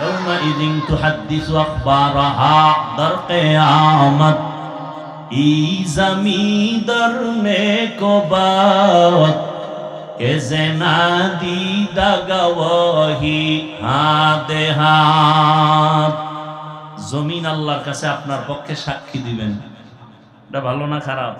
يومئذ تحدث أخبارها در قیامت ای زمین در نیک و بد که زنا دیدا گواهی হাতে হাত জমিন আল্লাহর কাছে আপনার পক্ষে সাক্ষী দিবেন এটা ভালো না খারাপ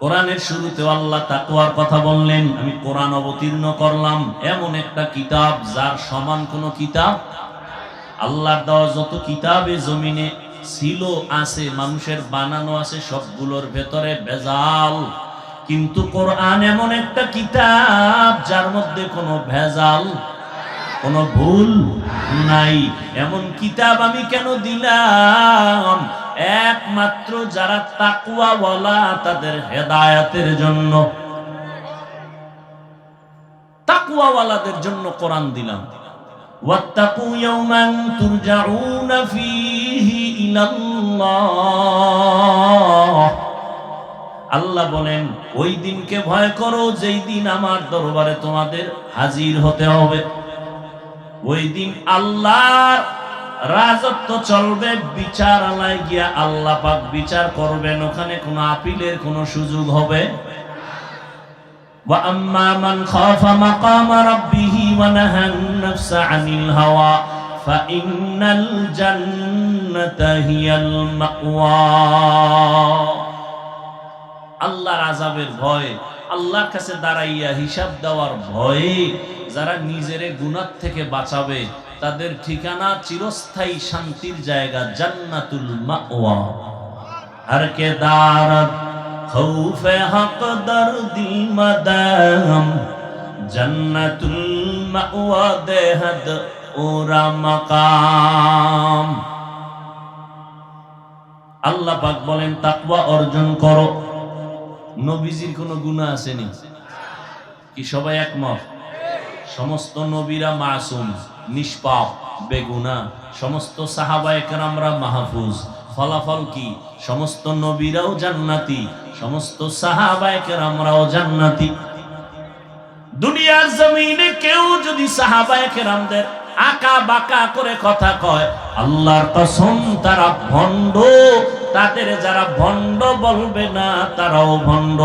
কোরআনের শুরুতে আল্লাহ তাকওয়ার কথা বললেন আমি কোরআন অবতীর্ণ করলাম এমন একটা কিতাব যার সমান কোনো কিতাব আল্লাহর দেওয়া যত কিতাবে জমিনে ছিল, আছে, মানুষের বানানো আছে, সবগুলোর ভেতরে ভেজাল। কিন্তু কোরআন এমন একটা কিতাব যার মধ্যে কোনো ভেজাল, কোনো ভুল নাই। এমন কিতাব আমি কেন দিলাম? একমাত্র যারা তাকুয়া বলা তাদের হেদায়াতের জন্য। তাকুয়াওয়ালাদের জন্য কোরআন দিলাম। واتقوا يوما ترجعون فيه إلى الله আল্লাহ বলেন ওই দিনকে ভয় করো যেই দিন আমার দরবারে তোমাদের হাজির হতে হবে ওই দিন আল্লাহর রাজত্ব চলবে বিচার আলায় গিয়া আল্লাহ পাক বিচার করবেন ওখানে কোনো আপিলের কোনো সুযোগ হবে وأما من خاف مقام ربه ونهى النفس عن الهوى فإن الجنة هي المأوى আল্লাহর আজাবের ভয় আল্লাহর কাছে দাঁড়াইয়া হিসাব দেওয়ার ভয়ে যারা নিজেরে গুনার থেকে বাঁচাবে তাদের ঠিকানা চিরস্থায়ী শান্তির জায়গা জান্নাতুল মাওয়া আর কে দারত خوف حق در دل مدام جنت المأوى دهد اورا مقام আল্লাহ পাক বলেন তাকওয়া অর্জন করো নবীজির কোনো গুনাহ আসেনি কি সবাই একমত সমস্ত নবীরা মাসুম নিষ্পাপ বেগুনা সমস্ত সাহাবায়ে কেরামরা মাহফুজ ফলাফল কি? সমস্ত নবীরাও জান্নাতি, সমস্ত সাহাবায়কের আমরাও জান্নাতি। দুনিয়ার জমিনে কেউ যদি সাহাবায়ে কেরামদের আকা বাকা করে কথা কয়, আল্লাহর কসম, তারা ভণ্ড। তাদের যারা ভণ্ড বলবে না, তারাও ভণ্ড।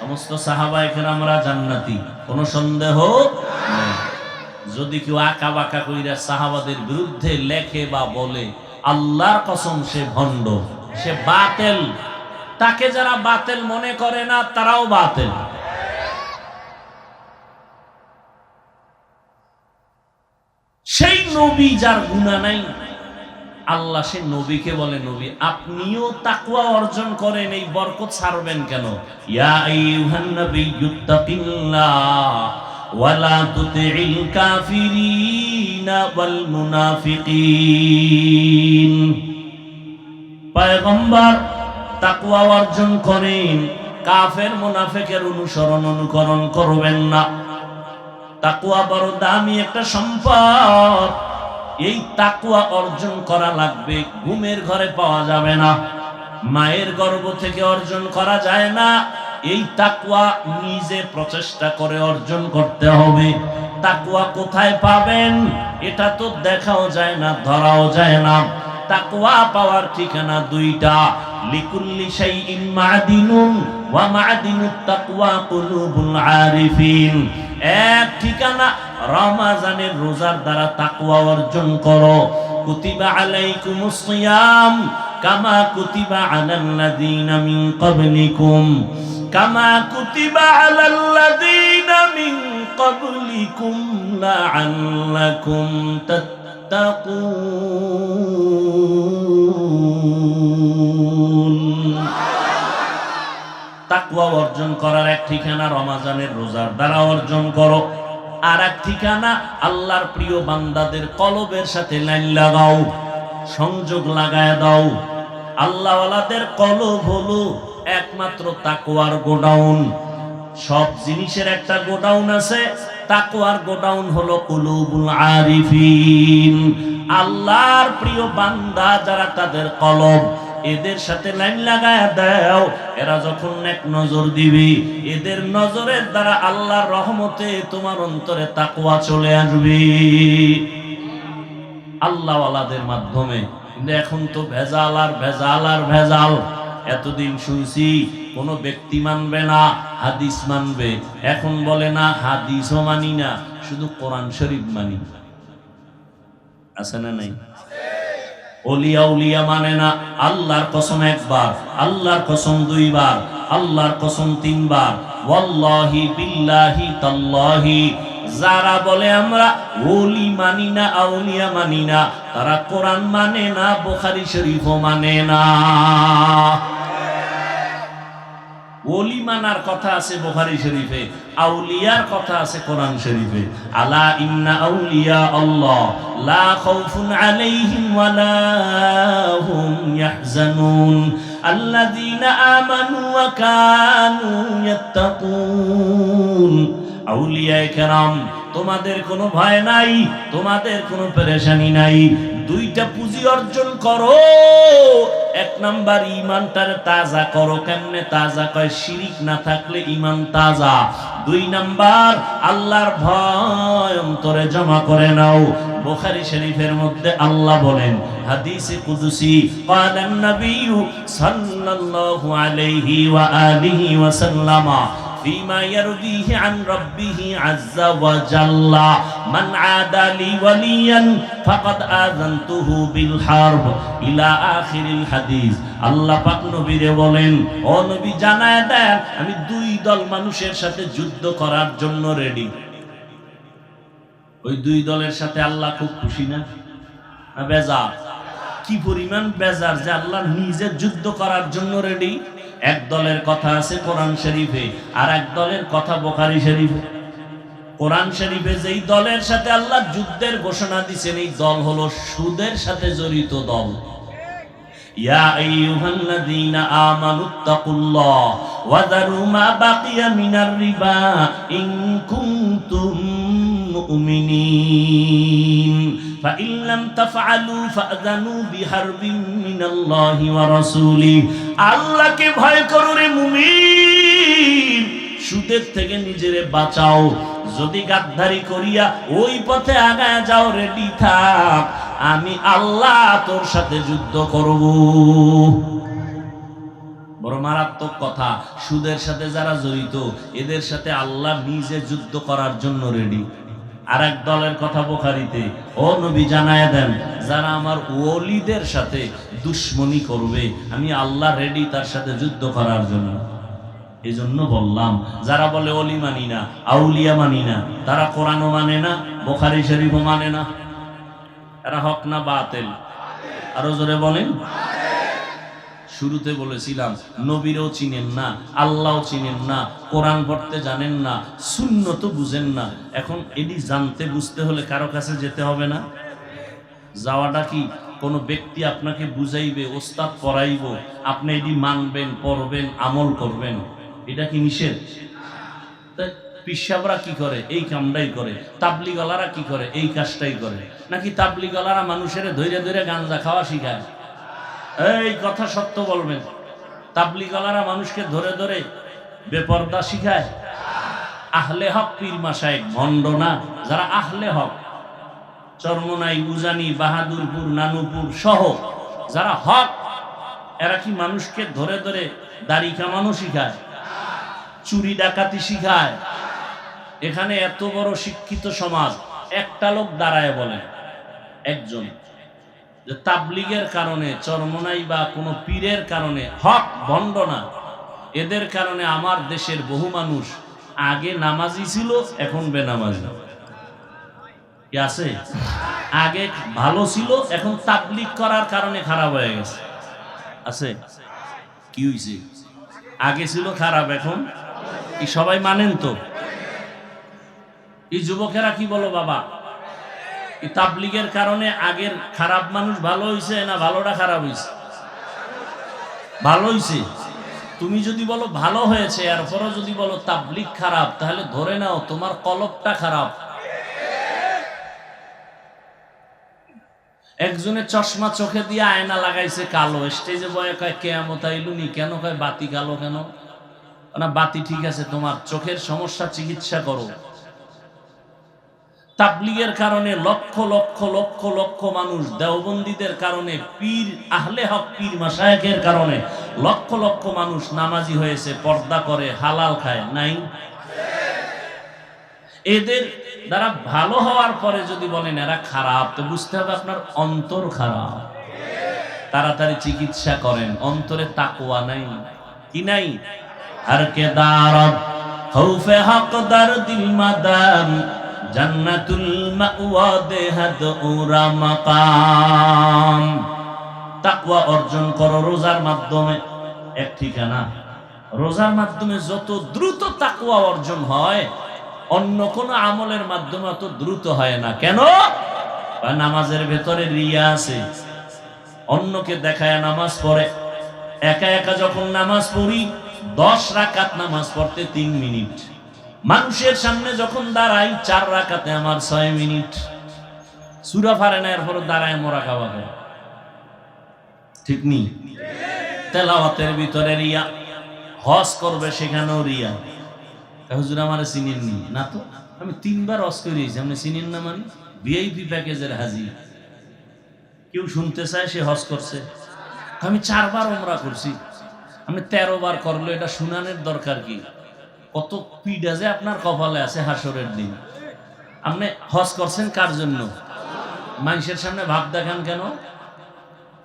সমস্ত সাহাবায়ে আমরা জান্নাতি। কোনো সন্দেহ? যদি কেউ আঁকা বাঁকা কইরা সাহাবাদের বিরুদ্ধে লেখে বা বলে, আল্লাহর কসম সে ভণ্ড, সে বাতেল। তাকে যারা বাতেল মনে করে না, তারাও বাতেল। সেই নবী যার গুণা নাই, আল্লাহ সে নবীকে বলে, নবী, আপনিও তাকুয়া অর্জন করেন, এই বরকত ছাড়বেন কেন? ইয়া আইয়ুহান ওয়ালা তুতি'ল কাফিরিনা ওয়াল মুনাফিকিন পয়গম্বর তাকওয়া অর্জন করেন। কাফের মুনাফিকের অনুসরণ অনুকরণ করবেন না। তাকুয়া বড় দামি একটা সম্পদ। এই তাকুয়া অর্জন করা লাগবে, ঘুমের ঘরে পাওয়া যাবে না। মায়ের গর্ভ থেকে অর্জন করা যায় না। এই তাকুয়া নিজে প্রচেষ্টা করে অর্জন করতে হবে। তাকুয়া কোথায় পাবেন? এটা তো দেখাও যায় না, ধরাও যায় না। তাকুয়া পাওয়ার ঠিকানা দুইটা। লিকুল্লি শাইইন মাদিনুন ওয়া মাদিনুত তাকওয়া কুলুবুল আরিফিন। এক ঠিকানা, রমাজানের রোজার দ্বারা তাকওয়া অর্জন করো। কুতিবা আলাইকুমুস সিয়াম কামা কুতিবা আলাল্লাযীনা মিন ক্বাবলিকুম। কামা কুতিবা আলাল্লাযীনা মিন ক্বাবলিকুম লাআল্লাকুম তাত্তাকুন। তাকওয়া অর্জন করার এক ঠিকানা রমাজানের রোজার দ্বারা অর্জন করো। আর এক ঠিকানা আল্লাহর প্রিয় বান্দাদের কলবের সাথে লাইন লাগাও, সংযোগ লাগায় দাও। আল্লাহওয়ালাদের কলব হলো একমাত্র তাকওয়ার গোডাউন। সব জিনিসের একটা গোডাউন আছে। তাকওয়ার গোডাউন হলো কুলুবুল আরিফিন। আল্লাহর প্রিয় বান্দা যারা তাদের কলব, এদের সাথে লাইন লাগায় দাও। এরা যখন এক নজর দিবি, এদের নজরের দ্বারা আল্লাহর রহমতে তোমার অন্তরে তাকওয়া চলে আসবে। আল্লাহওয়ালাদের মাধ্যমে। এখন তো ভেজাল আর ভেজাল আর ভেজাল। এতদিন শুনছি, কোনো ব্যক্তি মানবে না, হাদিস মানবে। এখন বলে না, হাদিসও মানি না, শুধু কোরআন শরীফ মানি। আছে না নাই? অলিয়া উলিয়া মানে না, আল্লাহর কসম একবার, আল্লাহর কসম দুইবার, আল্লাহর কসম তিনবার। ওয়াল্লাহি বিল্লাহি তাল্লাহি। যারা বলে আমরা ওলি মানি না, আউলিয়া মানি না, তারা কোরআন মানে না, বুখারী শরীফও মানে না। ওলি মানার কথা আছে বুখারী শরীফে, আউলিয়ার কথা আছে কোরআন শরীফে। আলা ইন্না আউলিয়া আল্লাহ, লা খাউফুন আলাইহিম ওয়ালা হুম ইয়াহজানুন। আল্লাযীনা আমানু ওয়া কানু ইয়াত্তাকুন। আউলিয়ায়ে কেরাম তোমাদের কোনো ভয় নাই তোমাদের কোনো পেরেশানি নাই দুইটা পুঁজি অর্জন করো এক নাম্বার ইমানটার তাজা করো কেমনে তাজা কয় শিরিক না থাকলে ইমান তাজা দুই নাম্বার আল্লাহর ভয় অন্তরে জমা করে নাও বুখারী শরীফের মধ্যে আল্লাহ বলেন হাদিসে কুদসি قال النبي صلى الله عليه وآله وسلم فيما يرويه عن ربه عز وجل من عادى لي وليا فقد آذنته بالحرب إلى آخر الحديث আল্লাহ পাক নবীরে বলেন ও নবী জানায় দেন আমি দুই দল মানুষের সাথে যুদ্ধ করার জন্য রেডি ওই দুই দলের সাথে আল্লাহ খুব খুশি না না বেজার কি পরিমাণ বেজার যে আল্লাহ নিজে যুদ্ধ করার জন্য রেডি এক দলের কথা আছে কোরআন শরীফে, আর এক দলের কথা বোখারি শরীফে। কোরআন শরীফে যেই দলের সাথে আল্লাহ যুদ্ধের ঘোষণা দিছেন, এই দল হলো সুদের সাথে জড়িত দল। বাকিয়া মিনার রিবা মুমিনিন। فإن لم تفعلوا فأذنوا بحرب من الله ورسوله আল্লাহকে ভয় করো রে মুমিন সুদের থেকে নিজেরে বাঁচাও যদি গাদ্দারি করিয়া ওই পথে আগায় যাও রেডি থাক আমি আল্লাহ তোর সাথে যুদ্ধ করব বড় মারাত্মক কথা সুদের সাথে যারা জড়িত এদের সাথে আল্লাহ নিজে যুদ্ধ করার জন্য রেডি আর এক দলের কথা বোখারিতে, ও নবী, জানায় দেন, যারা আমার ওলিদের সাথে দুশ্মনী করবে, আমি আল্লাহ রেডি তার সাথে যুদ্ধ করার জন্য। এই জন্য বললাম, যারা বলে অলি মানি না, আউলিয়া মানি না, তারা কোরআনও মানে না, বোখারি শরীফও মানে না। এরা হক না বাতেল? আরও জোরে বলেন। শুরুতে বলেছিলাম, নবীরও চিনেন না, আল্লাহও চিনেন না, কোরআন পড়তে জানেন না শূন্য তো বুঝেন না। এখন এটি জানতে বুঝতে হলে কারও কাছে যেতে হবে না। যাওয়াটা কি? কোনো ব্যক্তি আপনাকে বুঝাইবে, ওস্তাদ পড়াইব, আপনি এটি মানবেন, পড়বেন, আমল করবেন। এটা কি নিষেধ? পিসাবরা কি করে? এই কামটাই করে। তাবলিগলারা কি করে? এই কাজটাই করে। নাকি তাবলিগলারা মানুষের ধৈর্য ধৈর্য গাঞ্জা খাওয়া শিখায়? এই কথা সত্য বলবেন। তাবলিগলারা মানুষকে ধরে ধরে বেপর্দা শিখায়। আহলে হক পীর মাসায় ভণ্ড না, যারা আহলে হক। চর্মনাই, উজানি, বাহাদুরপুর, নানুপুর সহ যারা হক, এরা কি মানুষকে ধরে ধরে দাড়ি কামানো শিখায়? চুরি ডাকাতি শিখায়? এখানে এত বড় শিক্ষিত সমাজ, একটা লোক দাঁড়ায় বলে, একজন। যে তাবলিগের কারণে, চরমনাই বা কোনো পীরের কারণে, হক ভণ্ড না। এদের কারণে আমার দেশের বহু মানুষ আগে নামাজি ছিল, এখন বেনামাজি। আছে? আগে ভালো ছিল, এখন তাবলিগ করার কারণে খারাপ হয়ে গেছে। আছে? কি হয়েছে আগে ছিল খারাপ, এখন? সবাই মানেন তো? এই যুবকেরা কি বলো বাবা? তাবলিগের কারণে আগের খারাপ মানুষ ভালো হয়েছে না ভালোটা খারাপ হয়েছে ভালো হয়েছে তুমি যদি বলো ভালো হয়েছে, এরপরও যদি বলো তাবলিগ খারাপ, তাহলে ধরে নাও তোমার কলবটা খারাপ। একজনে চশমা চোখে দিয়ে আয়না লাগাইছে কালো, স্টেজে বয়ে কয়, কেয়ামত আইলুনি? কেন কয়, বাতি কালো কেন? না, বাতি ঠিক আছে, তোমার চোখের সমস্যা চিকিৎসা করো। তাবলিগের কারণে লক্ষ লক্ষ লক্ষ লক্ষ মানুষ দেওবন্দীদের কারণে, পীর আহলে হক, পীর মাসায়কের কারণে লক্ষ লক্ষ মানুষ নামাজি হয়েছে, পর্দা করে, হালাল খায়, নাই? এদের দ্বারা ভালো হওয়ার পরে যদি বলেন, এরা খারাপ তো বুঝতে হবে আপনার অন্তর খারাপ। তাড়াতাড়ি চিকিৎসা করেন, অন্তরে তাকুয়া নাই। কি নাই? আর কে দারদ, খৌফে হক দার দিল মাদাম। জান্নাতুল তাকওয়া অর্জন করো রোজার মাধ্যমে। এক ঠিকানা, রোজার মাধ্যমে যত দ্রুত তাকওয়া অর্জন হয়, অন্য কোন আমলের মাধ্যমে অত দ্রুত হয় না। কেন? নামাজের ভেতরে রিয়া আছে। অন্যকে দেখায় নামাজ পড়ে। একা একা যখন নামাজ পড়ি, দশ রাকাত নামাজ পড়তে তিন মিনিট। মানুষের সামনে যখন দাঁড়াই, চার রাখাতে আমার ছয় মিনিট। সুরা ফারে না দাঁড়ায় মোরা খাওয়া ঠিক নি? তেলাওয়াতের ভিতরে রিয়া। হজ করবে সেখানেও রিয়া। হুজুর আমার চিনেননি না? তো? আমি তিনবার হজ করিয়েছি আপনি চিনেন না মানে? ভিআইপি প্যাকেজের হাজির। কেউ শুনতে চায়, সে হজ করছে। আমি চারবার ওমরা করছি। আপনি তেরো বার করল এটা শুনানের দরকার কি? কত পিডা যে আপনার কপালে আছে হাসরের দিন। আপনি হজ করছেন কার জন্য? মানুষের সামনে ভাব দেখান কেন?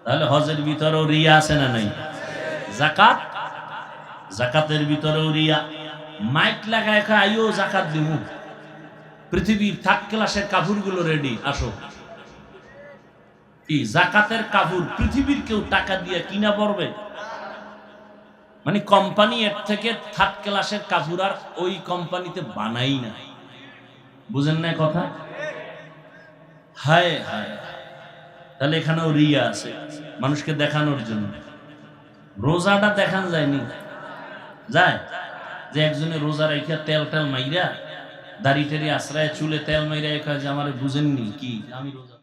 তাহলে হজের ভিতরেও রিয়া আছে না নাই? জাকাত? জাকাতের ভিতরেও রিয়া। মাইক লাগায় আইও জাকাত দিব পৃথিবীর থাক ক্লাসের কাপড়গুলো রেডি আসো। কি, জাকাতের কাপড় পৃথিবীর কেউ টাকা দিয়ে কিনা পড়বে? মানে কোম্পানি এর থেকে থার্ড ক্লাসের কাপড় আর ওই কোম্পানিতে বানাই না। বুঝেন না কথা? হায় হায় তাহলে এখানেও রিয়া আছে, মানুষকে দেখানোর জন্য। রোজাটা দেখান যায়নি। যায়? যে একজনে রোজা রেখে তেল টেল মাইরা, দাড়ি টেরি আশ্রয় চুলে তেল মাইরা একা যে আমার বুঝেননি কি? আমি রোজা